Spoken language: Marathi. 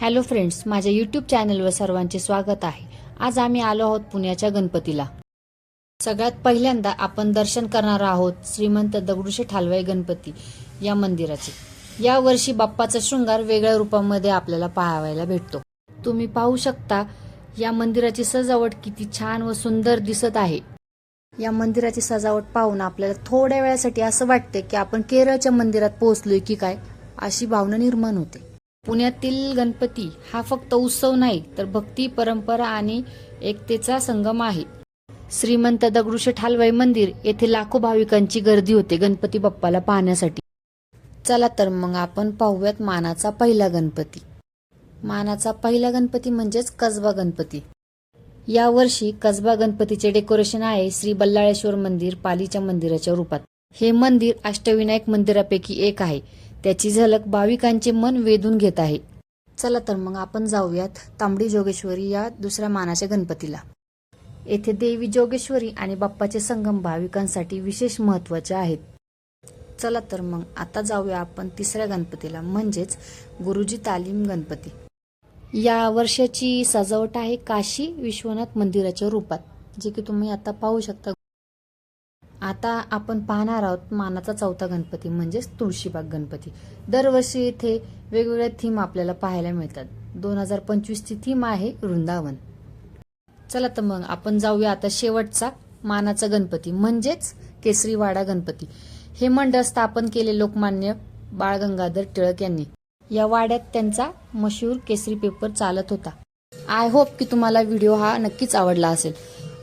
हॅलो फ्रेंड्स माझ्या यूट्यूब चॅनलवर सर्वांचे स्वागत आहे. आज आम्ही आलो आहोत पुण्याच्या गणपतीला. सगळ्यात पहिल्यांदा आपण दर्शन करणार आहोत श्रीमंत दगडूशेठ हलवाई गणपती या मंदिराचे. या वर्षी बाप्पाचा शृंगार वेगळ्या रूपामध्ये आपल्याला पाहायला भेटतो. तुम्ही पाहू शकता या मंदिराची सजावट किती छान व सुंदर दिसत आहे. या मंदिराची सजावट पाहून आपल्याला थोड्या वेळासाठी असं वाटते की आपण केरळच्या मंदिरात पोहोचलोय की काय अशी भावना निर्माण होते. पुण्यातील गणपती हा फक्त उत्सव नाही तर भक्ती परंपरा आणि एकतेचा संगम आहे. श्रीमंत दगडूशेठ हलवाई मंदिर येथे लाखो भाविकांची गर्दी होते गणपती बाप्पाला पाहण्यासाठी. चला तर मग आपण पाहूयात मानाचा पहिला गणपती. मानाचा पहिला गणपती म्हणजेच कसबा गणपती. यावर्षी कसबा गणपतीचे डेकोरेशन आहे श्री बल्लाळेश्वर मंदिर पालीच्या मंदिराच्या रूपात. हे मंदिर अष्टविनायक मंदिरापैकी एक आहे. त्याची झलक भाविकांचे मन वेधून घेत आहे. चला तर मग आपण जाऊयात तांबडी जोगेश्वरी या दुसऱ्या मानाच्या गणपतीला. येथे देवी जोगेश्वरी आणि बाप्पाचे संगम भाविकांसाठी विशेष महत्त्वाचे आहेत. चला तर मग आता जाऊया आपण तिसऱ्या गणपतीला म्हणजेच गुरुजी तालीम गणपती. या वर्षाची सजावट आहे काशी विश्वनाथ मंदिराच्या रूपात जे की तुम्ही आता पाहू शकता. आता आपण पाहणार आहोत मानाचा चौथा गणपती म्हणजेच तुळशीबाग गणपती. दरवर्षी इथे वेगवेगळ्या थीम आपल्याला पाहायला मिळतात. दोन हजार पंचवीसची थीम आहे वृंदावन. चला तर मग आपण जाऊया आता शेवटचा मानाचा गणपती म्हणजेच केसरीवाडा गणपती. हे मंडळ स्थापन केले लोकमान्य बाळ गंगाधर टिळक यांनी. या वाड्यात त्यांचा मशहूर केसरी पेपर चालत होता. आय होप की तुम्हाला व्हिडिओ हा नक्कीच आवडला असेल.